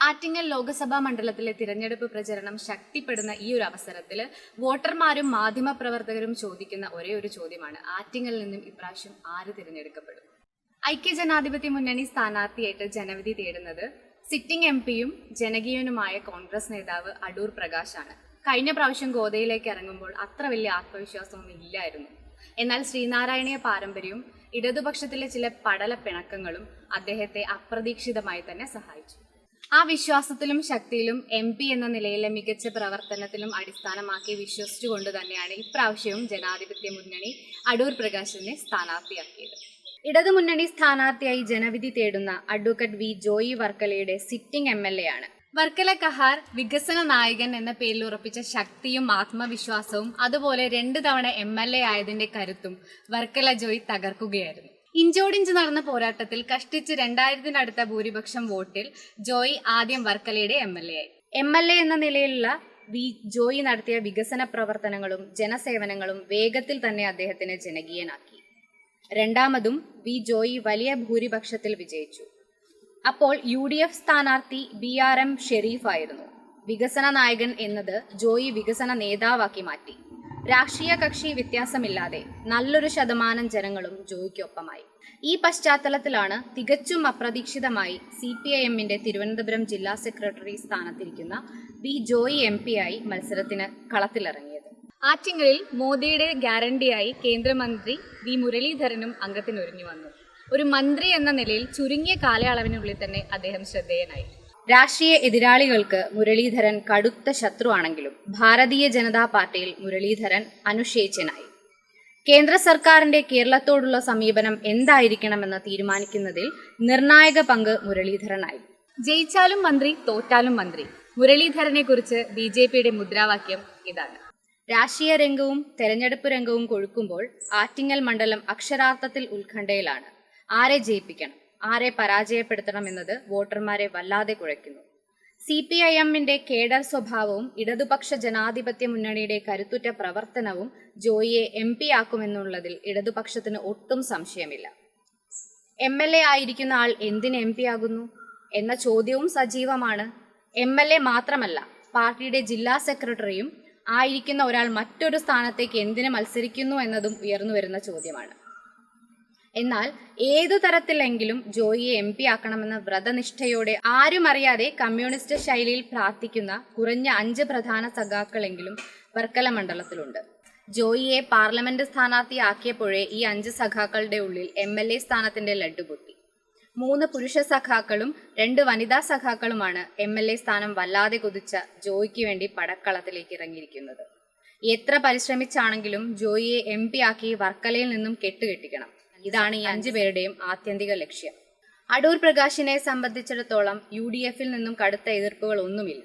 ആറ്റിങ്ങൽ ലോക്സഭാ മണ്ഡലത്തിലെ തിരഞ്ഞെടുപ്പ് പ്രചരണം ശക്തിപ്പെടുന്ന ഈ ഒരു അവസരത്തിൽ വോട്ടർമാരും മാധ്യമപ്രവർത്തകരും ചോദിക്കുന്ന ഒരേ ഒരു ചോദ്യമാണ്. ആറ്റിങ്ങൽ നിന്നും ഇപ്രാവശ്യം ആര് തിരഞ്ഞെടുക്കപ്പെടും? ഐക്യജനാധിപത്യ മുന്നണി സ്ഥാനാർത്ഥിയായിട്ട് ജനവിധി തേടുന്നത് സിറ്റിംഗ് എം പിയും ജനകീയനുമായ കോൺഗ്രസ് നേതാവ് അടൂർ പ്രകാശാണ്. കഴിഞ്ഞ പ്രാവശ്യം ഗോതയിലേക്ക് ഇറങ്ങുമ്പോൾ അത്ര വലിയ ആത്മവിശ്വാസമൊന്നും ഇല്ലായിരുന്നു. എന്നാൽ ശ്രീനാരായണീയ പാരമ്പര്യവും ഇടതുപക്ഷത്തിലെ ചില പടല പിണക്കങ്ങളും അദ്ദേഹത്തെ അപ്രതീക്ഷിതമായി തന്നെ സഹായിച്ചു. ആ വിശ്വാസത്തിലും ശക്തിയിലും എം പി എന്ന നിലയിലെ മികച്ച പ്രവർത്തനത്തിലും അടിസ്ഥാനമാക്കി വിശ്വസിച്ചുകൊണ്ട് തന്നെയാണ് ഇപ്രാവശ്യവും ജനാധിപത്യ മുന്നണി അടൂർ പ്രകാശിനെ സ്ഥാനാർത്ഥിയാക്കിയത്. ഇടതുമുന്നണി സ്ഥാനാർത്ഥിയായി ജനവിധി തേടുന്ന അഡ്വക്കേറ്റ് വി ജോയി വർക്കലയുടെ സിറ്റിംഗ് എം എൽ എ ആണ്. വർക്കല കഹാർ വികസന നായകൻ എന്ന പേരിൽ ഉറപ്പിച്ച ശക്തിയും ആത്മവിശ്വാസവും അതുപോലെ രണ്ട് തവണ എം എൽ എ ആയതിന്റെ കരുത്തും വർക്കല ജോയി തകർക്കുകയായിരുന്നു. ഇഞ്ചോടിഞ്ച് നടന്ന പോരാട്ടത്തിൽ കഷ്ടിച്ച് രണ്ടായിരത്തിനടുത്ത ഭൂരിപക്ഷം വോട്ടിൽ ജോയി ആദ്യം വർക്കലയുടെ എം എൽ എ ആയി. എം എൽ എ എന്ന നിലയിലുള്ള വി ജോയി നടത്തിയ വികസന പ്രവർത്തനങ്ങളും ജനസേവനങ്ങളും വേഗത്തിൽ തന്നെ അദ്ദേഹത്തിന് ജനകീയനാക്കി. രണ്ടാമതും വി ജോയി വലിയ ഭൂരിപക്ഷത്തിൽ വിജയിച്ചു. അപ്പോൾ യു ഡി എഫ് സ്ഥാനാർത്ഥി ബി ആർ എം ഷെരീഫ് ആയിരുന്നു. വികസന നായകൻ എന്നത് ജോയി വികസന നേതാവാക്കി മാറ്റി. രാഷ്ട്രീയ കക്ഷി വ്യത്യാസമില്ലാതെ നല്ലൊരു ശതമാനം ജനങ്ങളും ജോയിക്കൊപ്പമായി. ഈ പശ്ചാത്തലത്തിലാണ് തികച്ചും അപ്രതീക്ഷിതമായി സി പി ഐ എമ്മിന്റെ തിരുവനന്തപുരം ജില്ലാ സെക്രട്ടറി സ്ഥാനത്തിരിക്കുന്ന ബി ജോയി എം പി ആയി മത്സരത്തിന് കളത്തിലിറങ്ങിയത്. ആറ്റിങ്ങലിൽ മോദിയുടെ ഗ്യാരണ്ടിയായി കേന്ദ്രമന്ത്രി വി മുരളീധരനും അംഗത്തിനൊരുങ്ങി വന്നു. ഒരു മന്ത്രി എന്ന നിലയിൽ ചുരുങ്ങിയ കാലയളവിനുള്ളിൽ തന്നെ അദ്ദേഹം ശ്രദ്ധേയനായി. രാഷ്ട്രീയ എതിരാളികൾക്ക് മുരളീധരൻ കടുത്ത ശത്രുവാണെങ്കിലും ഭാരതീയ ജനതാ പാർട്ടിയിൽ മുരളീധരൻ അനുശേചനായി. കേന്ദ്ര സർക്കാരിന്റെ കേരളത്തോടുള്ള സമീപനം എന്തായിരിക്കണമെന്ന് തീരുമാനിക്കുന്നതിൽ നിർണായക പങ്ക് മുരളീധരനായി. ജയിച്ചാലും മന്ത്രി തോറ്റാലും മന്ത്രി. മുരളീധരനെ കുറിച്ച് ബി ജെ പിയുടെ മുദ്രാവാക്യം ഇതാണ്. രാഷ്ട്രീയ രംഗവും തെരഞ്ഞെടുപ്പ് രംഗവും കൊഴുക്കുമ്പോൾ ആറ്റിങ്ങൽ മണ്ഡലം അക്ഷരാർത്ഥത്തിൽ ഉത്കണ്ഠയിലാണ്. ആരെ ജയിപ്പിക്കണം? ആരെ പരാജയപ്പെടുത്തണം എന്നത് വോട്ടർമാരെ വല്ലാതെ കുഴയ്ക്കുന്നു. സി പി ഐ എമ്മിന്റെ കേഡർ സ്വഭാവവും ഇടതുപക്ഷ ജനാധിപത്യ മുന്നണിയുടെ കരുത്തുറ്റ പ്രവർത്തനവും ജോയിയെ എം പി ആക്കുമെന്നുള്ളതിൽ ഇടതുപക്ഷത്തിന് ഒട്ടും സംശയമില്ല. എം എൽ എ ആയിരിക്കുന്ന ആൾ എന്തിന് എം പി ആകുന്നു? എന്ന ചോദ്യവും സജീവമാണ്. എം എൽ എ മാത്രമല്ല പാർട്ടിയുടെ ജില്ലാ സെക്രട്ടറിയും ആയിരിക്കുന്ന ഒരാൾ മറ്റൊരു സ്ഥാനത്തേക്ക് എന്തിന് മത്സരിക്കുന്നു എന്നതും ഉയർന്നു വരുന്ന ചോദ്യമാണ്. എന്നാൽ ഏതു തരത്തിലെങ്കിലും ജോയിയെ എം പി ആക്കണമെന്ന വ്രതനിഷ്ഠയോടെ ആരും അറിയാതെ കമ്മ്യൂണിസ്റ്റ് ശൈലിയിൽ പ്രാർത്ഥിക്കുന്ന കുറഞ്ഞ അഞ്ച് പ്രധാന സഖാക്കളെങ്കിലും വർക്കല മണ്ഡലത്തിലുണ്ട്. ജോയിയെ പാർലമെന്റ് സ്ഥാനാർത്ഥിയാക്കിയപ്പോഴേ ഈ അഞ്ച് സഖാക്കളുടെ ഉള്ളിൽ എം എൽ എ സ്ഥാനത്തിന്റെ ലഡ്ഡു പൊട്ടി. മൂന്ന് പുരുഷ സഖാക്കളും രണ്ട് വനിതാ സഖാക്കളുമാണ് എം എൽ എ സ്ഥാനം വല്ലാതെ കൊതിച്ച ജോയിക്ക് വേണ്ടി പടക്കളത്തിലേക്ക് ഇറങ്ങിയിരിക്കുന്നത്. എത്ര പരിശ്രമിച്ചാണെങ്കിലും ജോയിയെ എം പി ആക്കി വർക്കലയിൽ നിന്നും കെട്ടുകെട്ടിക്കണം. ഇതാണ് ഈ അഞ്ചു പേരുടെയും ആത്യന്തിക ലക്ഷ്യം. അടൂർ പ്രകാശിനെ സംബന്ധിച്ചിടത്തോളം യു ഡി എഫിൽ നിന്നും കടുത്ത എതിർപ്പുകൾ ഒന്നുമില്ല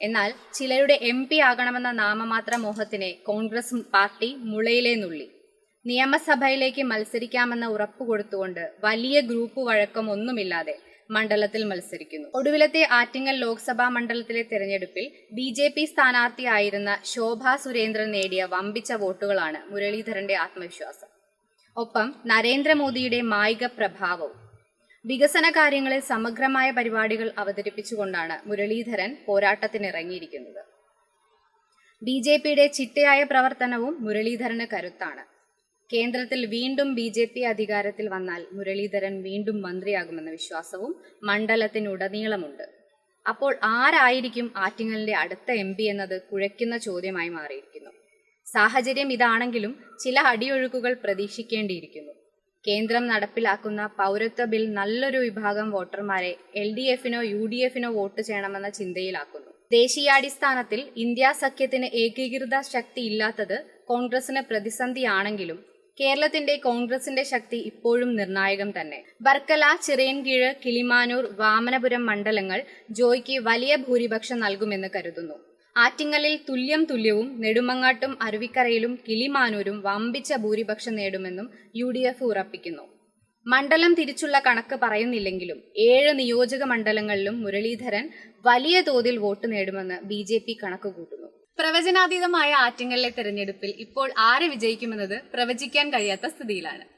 എന്നാൽ ചിലരുടെ എം പി ആകണമെന്ന നാമമാത്ര മോഹത്തിനെ കോൺഗ്രസ് പാർട്ടി മുളയിലെ നുള്ളി. നിയമസഭയിലേക്ക് മത്സരിക്കാമെന്ന ഉറപ്പ് കൊടുത്തുകൊണ്ട് വലിയ ഗ്രൂപ്പ് വഴക്കം ഒന്നുമില്ലാതെ മണ്ഡലത്തിൽ മത്സരിക്കുന്നു. ഒടുവിലത്തെ ആറ്റിങ്ങൽ ലോക്സഭാ മണ്ഡലത്തിലെ തെരഞ്ഞെടുപ്പിൽ ബി ജെ പി സ്ഥാനാർത്ഥിയായിരുന്ന ശോഭാ സുരേന്ദ്രൻ നേടിയ വമ്പിച്ച വോട്ടുകളാണ് മുരളീധരന്റെ ആത്മവിശ്വാസം. ഒപ്പം നരേന്ദ്രമോദിയുടെ മായിക പ്രഭാവവും. വികസന കാര്യങ്ങളിൽ സമഗ്രമായ പരിപാടികൾ അവതരിപ്പിച്ചുകൊണ്ടാണ് മുരളീധരൻ പോരാട്ടത്തിനിറങ്ങിയിരിക്കുന്നത്. ബി ജെ പിയുടെ ചിട്ടയായ പ്രവർത്തനവും മുരളീധരന് കരുത്താണ്. കേന്ദ്രത്തിൽ വീണ്ടും ബി ജെ പി അധികാരത്തിൽ വന്നാൽ മുരളീധരൻ വീണ്ടും മന്ത്രിയാകുമെന്ന വിശ്വാസവും മണ്ഡലത്തിനുടനീളമുണ്ട്. അപ്പോൾ ആരായിരിക്കും ആറ്റിങ്ങലിന്റെ അടുത്ത എം എന്നത് കുഴയ്ക്കുന്ന ചോദ്യമായി മാറിയിരിക്കുന്നു സാഹചര്യം ഇതാണെങ്കിലും ചില അടിയൊഴുക്കുകൾ പ്രതീക്ഷിക്കേണ്ടിയിരിക്കുന്നു. കേന്ദ്രം നടപ്പിലാക്കുന്ന പൗരത്വ ബിൽ നല്ലൊരു വിഭാഗം വോട്ടർമാരെ എൽ ഡി എഫിനോ യു ഡി എഫിനോ വോട്ട് ചെയ്യണമെന്ന ചിന്തയിലാക്കുന്നു. ദേശീയാടിസ്ഥാനത്തിൽ ഇന്ത്യ സഖ്യത്തിന് ഏകീകൃത ശക്തി ഇല്ലാത്തത് കോൺഗ്രസിന് പ്രതിസന്ധിയാണെങ്കിലും കേരളത്തിന്റെ കോൺഗ്രസിന്റെ ശക്തി ഇപ്പോഴും നിർണായകം തന്നെ. വർക്കല ചിറയൻകീഴ് കിളിമാനൂർ വാമനപുരം മണ്ഡലങ്ങൾ ജോയ്ക്ക് വലിയ ഭൂരിപക്ഷം നൽകുമെന്ന് കരുതുന്നു. ആറ്റിങ്ങലിൽ തുല്യം തുല്യവും നെടുമങ്ങാട്ടും അരുവിക്കരയിലും കിളിമാനൂരും വമ്പിച്ച ഭൂരിപക്ഷം നേടുമെന്നും യു ഡി എഫ് ഉറപ്പിക്കുന്നു. മണ്ഡലം തിരിച്ചുള്ള കണക്ക് പറയുന്നില്ലെങ്കിലും ഏഴ് നിയോജക മണ്ഡലങ്ങളിലും മുരളീധരൻ വലിയ തോതിൽ വോട്ട് നേടുമെന്ന് ബി ജെ പി കണക്ക് കൂട്ടുന്നു. പ്രവചനാതീതമായ ആറ്റിങ്ങലിലെ തെരഞ്ഞെടുപ്പിൽ ഇപ്പോൾ ആര് വിജയിക്കുമെന്നത് പ്രവചിക്കാൻ കഴിയാത്ത സ്ഥിതിയിലാണ്.